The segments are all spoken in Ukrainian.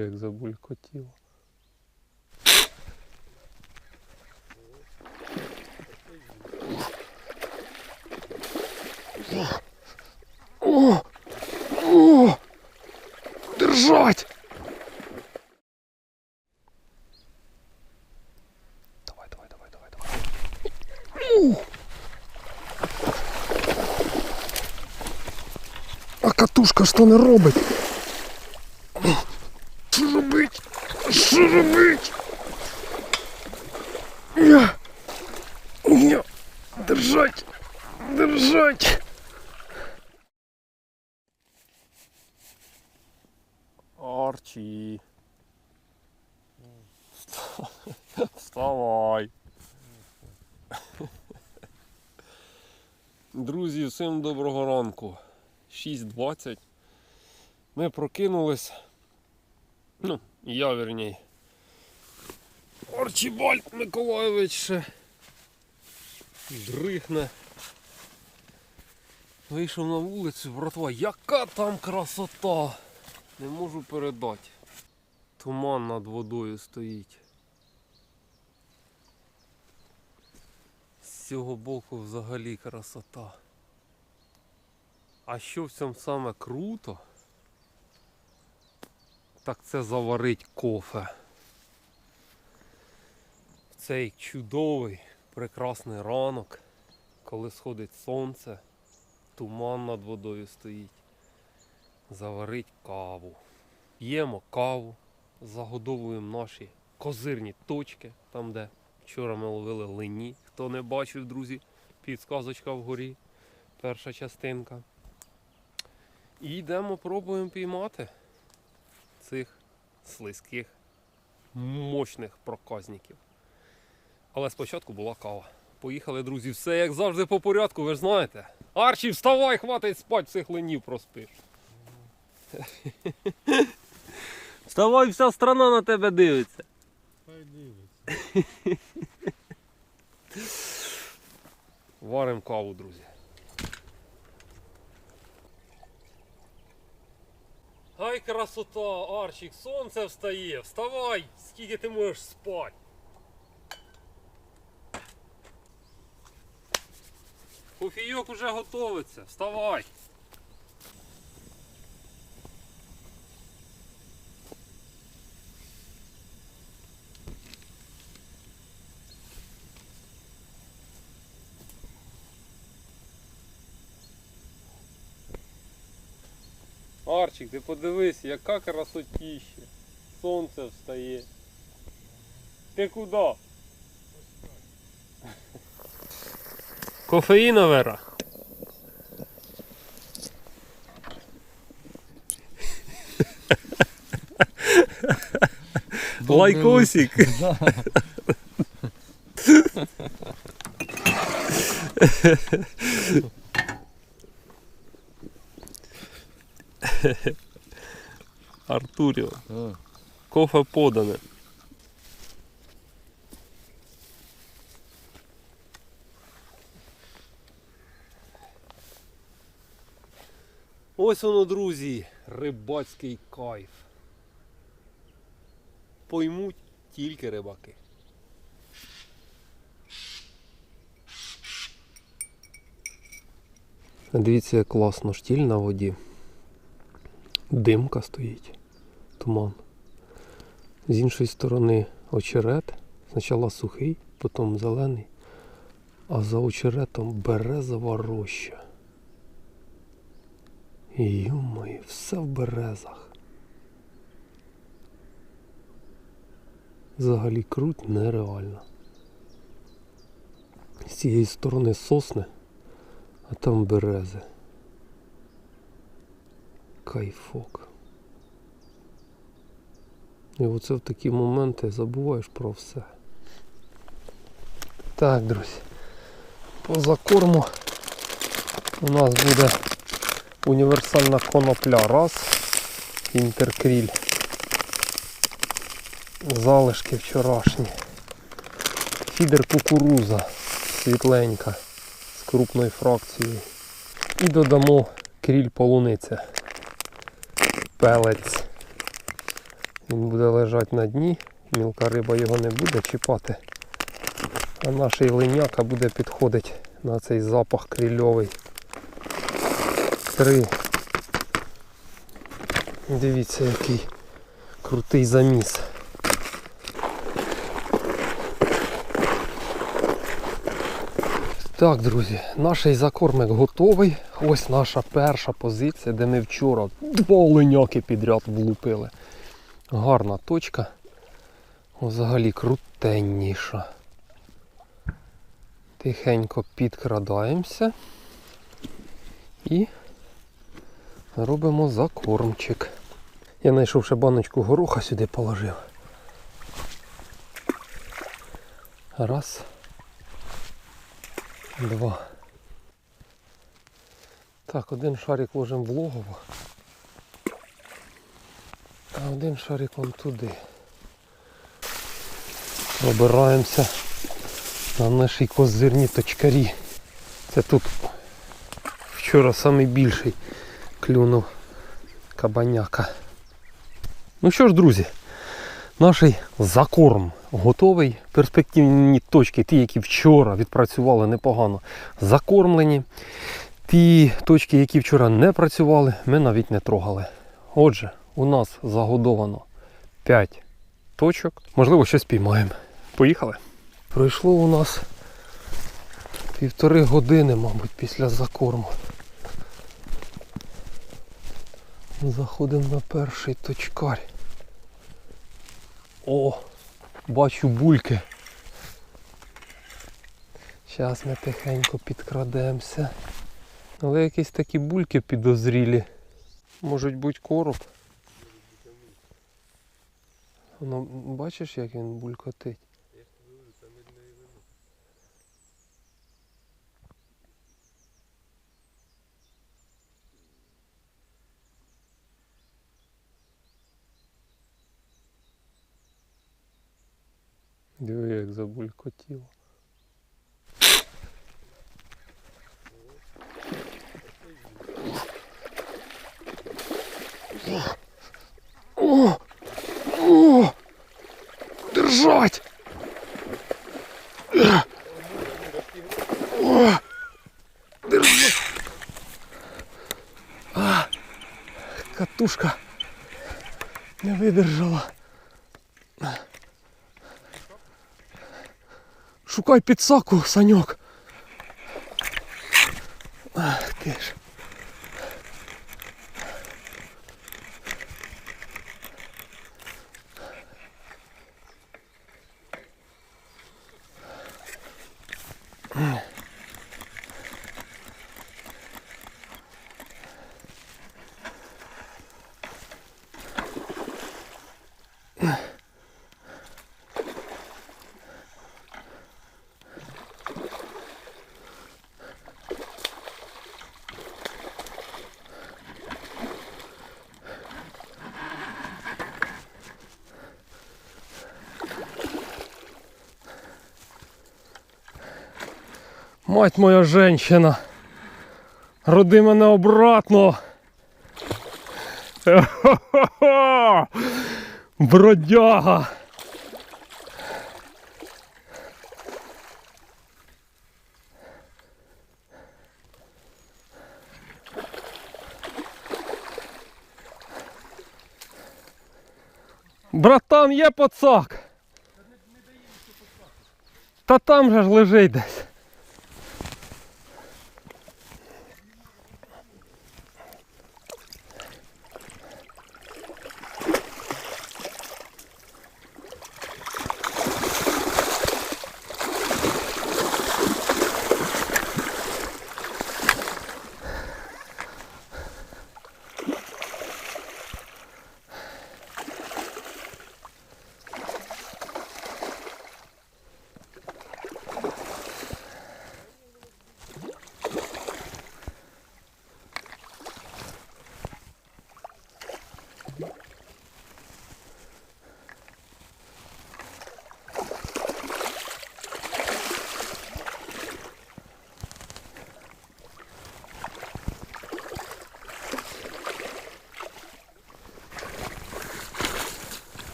як забулькотіло. О! О! Держать! Давай, давай, давай, давай, давай. А катушка що не робить? Робить? Що робить? Я. Я. Держать. Держать. Арчі. Вставай. Друзі, всім доброго ранку. 6.20. Ми прокинулись. Ну, я вірній. Арчібальд Миколайович ще дрихне. Вийшов на вулицю, братва, яка там красота! Не можу передати. Туман над водою стоїть. З цього боку взагалі красота. А що в цьому саме круто? Так це заварить кофе. В цей чудовий, прекрасний ранок, коли сходить сонце, туман над водою стоїть. Заварить каву. П'ємо каву, загодовуємо наші козирні точки, там де вчора ми ловили лині. Хто не бачив, друзі, підсказочка вгорі, перша частинка. І йдемо, пробуємо піймати цих слизьких, мощних проказників. Але спочатку була кава. Поїхали, друзі, все як завжди по порядку, ви ж знаєте. Арчі, вставай, хватить спать, всіх ленів проспиш. Вставай, вся страна на тебе дивиться. Хай дивиться. Варимо каву, друзі. Ай, красота, Арчик, сонце встає. Вставай, скільки ти можеш спати. Кофійок уже готовиться. Вставай. Арчик, ти подивись, яка красотіща. Сонце встає. Ти куди? Кофеїна Вера. Лайкосик. Артуріо. Кофе подане. Ось воно, друзі, рибацький кайф. Поймуть тільки рибаки. Дивіться, як класно штіль на воді. Димка стоїть, туман. З іншої сторони очерет. Спочатку сухий, потім зелений, а за очеретом березова роща. Йомає, все в березах. Взагалі круть нереально. З цієї сторони сосни, а там берези. Кайфок. І оце в такі моменти забуваєш про все. Так, друзі. По закорму у нас буде універсальна конопля раз, інтеркріль. Залишки вчорашні. Фідер кукуруза світленька з крупною фракцією. І додамо кріль полуниця. Пелець. Він буде лежати на дні, мілка риба його не буде чіпати. А наш линяка буде підходити на цей запах крильовий. Три. Дивіться, який крутий заміс. Так, друзі, наш закормик готовий. Ось наша перша позиція, де ми вчора два оленяки підряд влупили. Гарна точка. Взагалі крутенніша. Тихенько підкрадаємося і робимо закормчик. Я знайшов ще баночку гороха сюди положив. Раз. Два. Так, один шарик ложимо в логово. А один шарик вон туди. Пробираємося на нашій козирній точкарі. Це тут вчора найбільший клюнув кабаняка. Ну що ж, друзі, наш закорм готовий. Перспективні точки, ті, які вчора відпрацювали непогано, закормлені. Ті точки, які вчора не працювали, ми навіть не трогали. Отже, у нас загодовано 5 точок. Можливо, щось піймаємо. Поїхали. Пройшло у нас півтори години, мабуть, після закорму. Заходимо на перший точкар. О, бачу бульки. Зараз ми тихенько підкрадемося. Але якісь такі бульки підозрілі. Можуть бути короб. Воно бачиш, як він булькотить? Диви, як забулькотіло. О! О! Держать! О! Держать! А! Катушка не видержала. Шукай підсаку, Саньок. Ах ти ж. Мать моя женщина. Роди мене обратно. Бродяга. Братан, є пацак. Та там же ж лежить десь.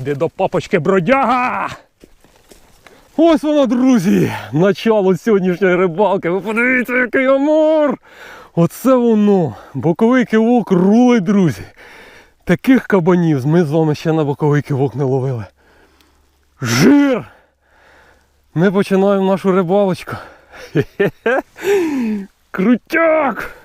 Іди до папочки бродяга! Ось воно, друзі! Начало сьогоднішньої рибалки. Ви подивіться, який амур! Оце воно! Боковий кивок рулить, друзі. Таких кабанів ми з вами ще на боковий кивок не ловили. Жир! Ми починаємо нашу рибалочку. Хе-хе-хе. Крутяк!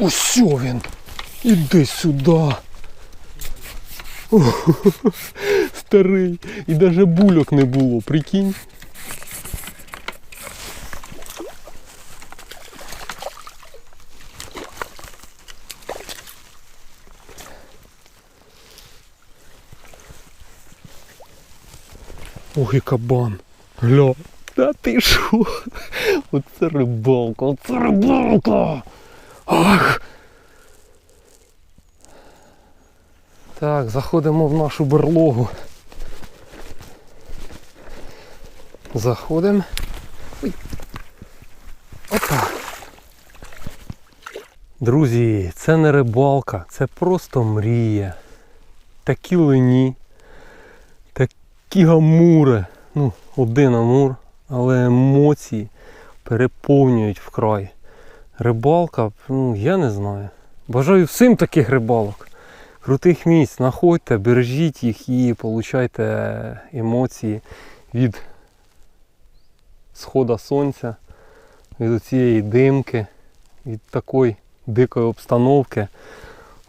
Ось він. Іди сюди. О, Старий. І навіть бульок не було, прикинь. Ох і кабан. Гля. Та ти що? Оце рибалка, оце рибалка. Ах. Так, заходимо в нашу берлогу. Заходимо. Ой. Опа. Друзі, це не рибалка, це просто мрія. Такі лині, такі гамури. Ну, один амур, але емоції переповнюють вкрай. Рибалка, ну я не знаю. Бажаю всім таких рибалок. Крутих місць, знаходьте, бережіть їх і получайте емоції від схода сонця, від цієї димки, від такої дикої обстановки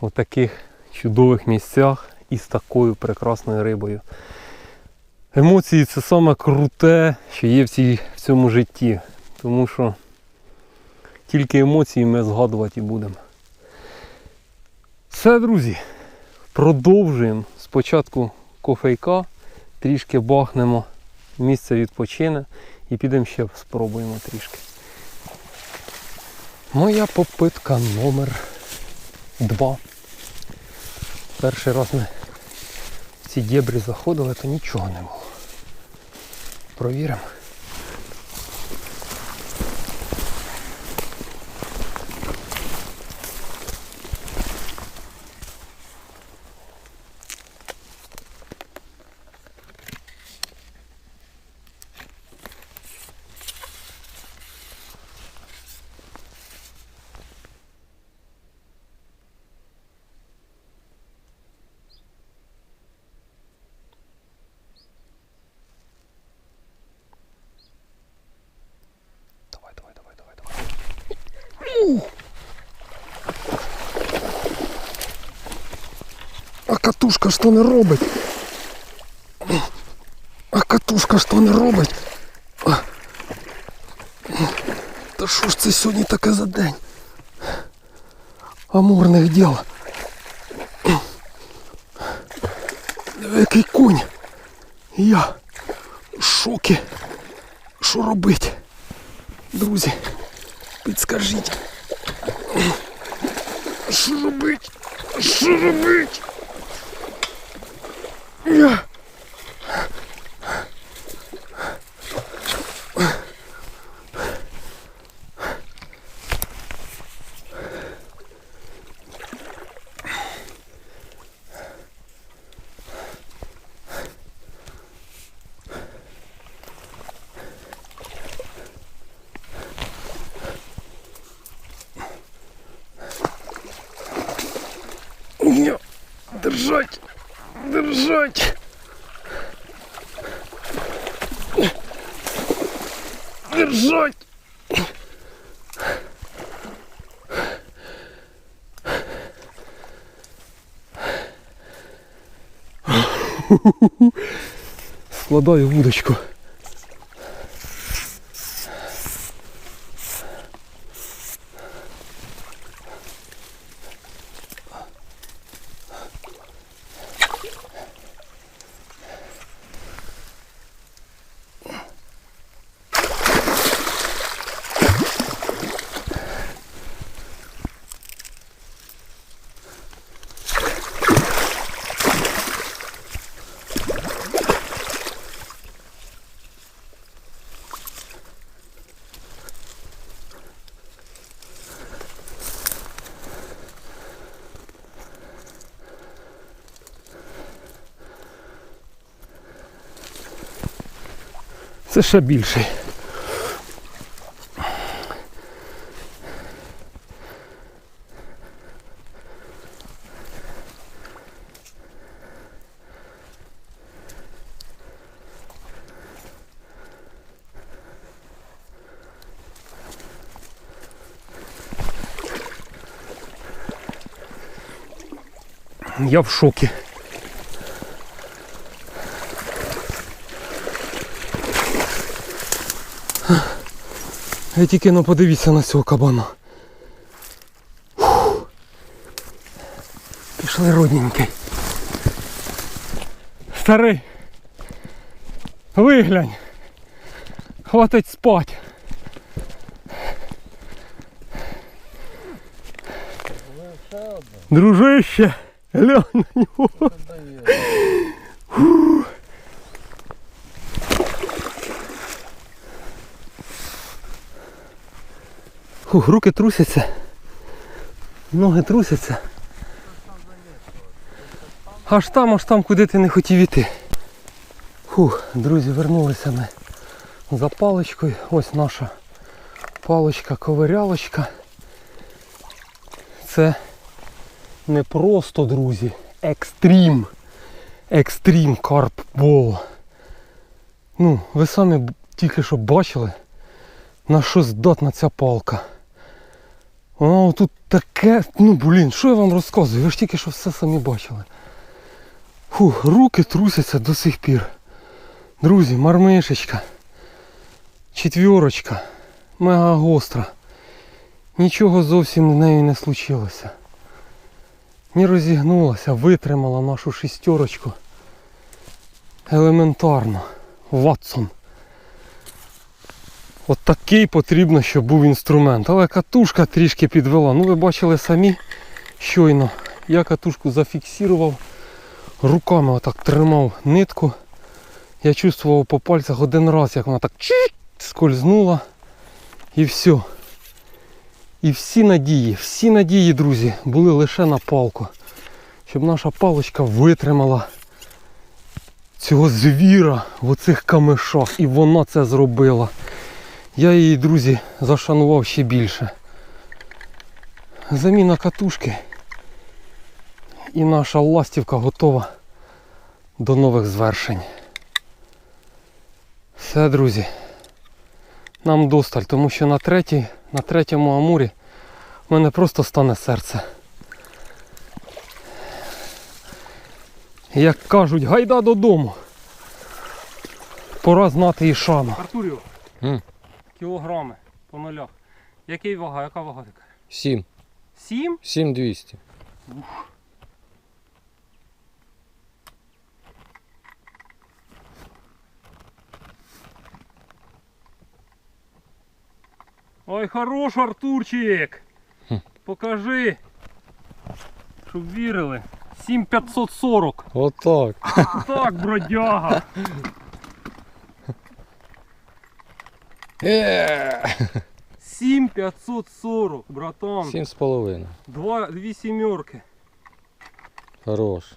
у таких чудових місцях і з такою прекрасною рибою. Емоції це саме круте, що є в, цій, в цьому житті. Тому що тільки емоції ми згадувати будемо. Все, друзі. Продовжуємо. Спочатку кофейка, трішки бахнемо, місце відпочине і підемо ще спробуємо трішки. Моя попитка номер два. Перший раз ми в ці дєбрі заходили, то нічого не було. Провіримо. Катушка що не робить? А катушка що не робить? Та що ж це сьогодні таке за день? Амурних діл. Який конь. Я в шокі. Що робить? Друзі, підскажіть. Що робить? Що робить? Я. Ні, держать, держать. Держать. Складаю вудочку. Це ще більший. Я в шокі. Ви тільки ну подивіться на цього кабана. Пішли родненький. Старий. Виглянь. Хватить спать. Дружище. Глянь на нього. Фух, руки трусяться. Ноги трусяться. Аж там, аж там, куди ти не хотів іти. Фух, друзі, вернулися ми за паличкою. Ось наша паличка-ковирялочка. Це не просто, друзі, екстрім. Екстрім карпбол. Ну, ви самі тільки що бачили, на що здатна ця палка. Вона тут таке, ну блін, що я вам розказую? Ви ж тільки що все самі бачили. Фух, руки трусяться до сих пір. Друзі, мармишечка. Четвірочка. Мега гостра. Нічого зовсім з нею не случилося. Не розігнулася, витримала нашу шістерочку. Елементарно. Ватсон. От такий потрібно, щоб був інструмент. Але катушка трішки підвела. Ну ви бачили самі щойно. Я катушку зафіксував, руками отак тримав нитку. Я чувствував по пальцях один раз, як вона так скользнула. І все. І всі надії, всі надії, друзі, були лише на палку. Щоб наша паличка витримала цього звіра в оцих камешах. І вона це зробила. Я її, друзі, зашанував ще більше. Заміна катушки. І наша ластівка готова до нових звершень. Все, друзі. Нам досталь, тому що на, третій, на третьому амурі в мене просто стане серце. Як кажуть, гайда додому. Пора знати і шану. Артуріо, М. кілограми по нулях. Який вага? Яка вага така? 7. Сім? 7200. Ой, хорош, Артурчик! Покажи. Щоб вірили. 7540. Отак. Так, бродяга. Е! 7540, братан. Сім з половиною. Два, дві сімерки. Хорош.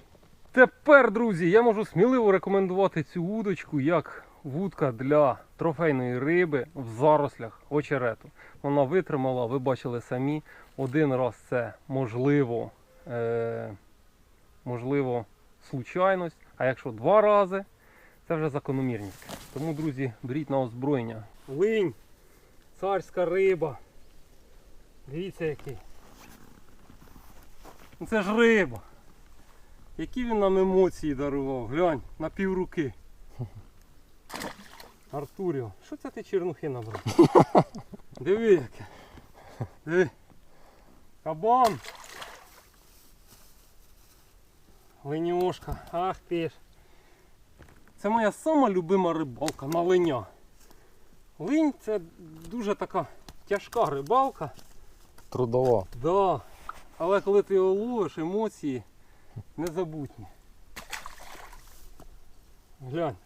Тепер, друзі, я можу сміливо рекомендувати цю вудочку як вудка для трофейної риби в зарослях очерету. Вона витримала, ви бачили самі. Один раз це можливо, е, можливо случайність, а якщо два рази, це вже закономірність. Тому, друзі, беріть на озброєння. Линь, царська риба. Дивіться який. Ну, Це ж риба. Які він нам емоції дарував, глянь, на півруки. Артуріо, що це ти чернухи набрав? Диви яке. Диви. Кабан. Леньошка, ах ти ж. Це моя сама любима рибалка на линя. Линь це дуже така тяжка рибалка. Трудова. Да. Але коли ти його ловиш, емоції незабутні. Глянь.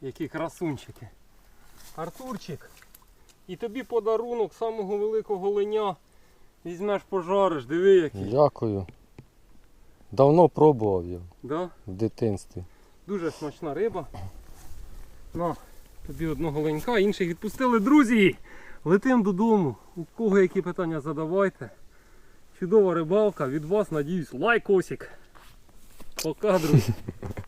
Які красунчики. Артурчик. І тобі подарунок самого великого леня. Візьмеш пожариш, диви який. Дякую. Давно пробував його Да? в дитинстві. Дуже смачна риба. На, тобі одного ленька, інших відпустили. Друзі! Летим додому. У кого які питання задавайте. Чудова рибалка. Від вас, надіюсь, лайкосик. Пока, друзі.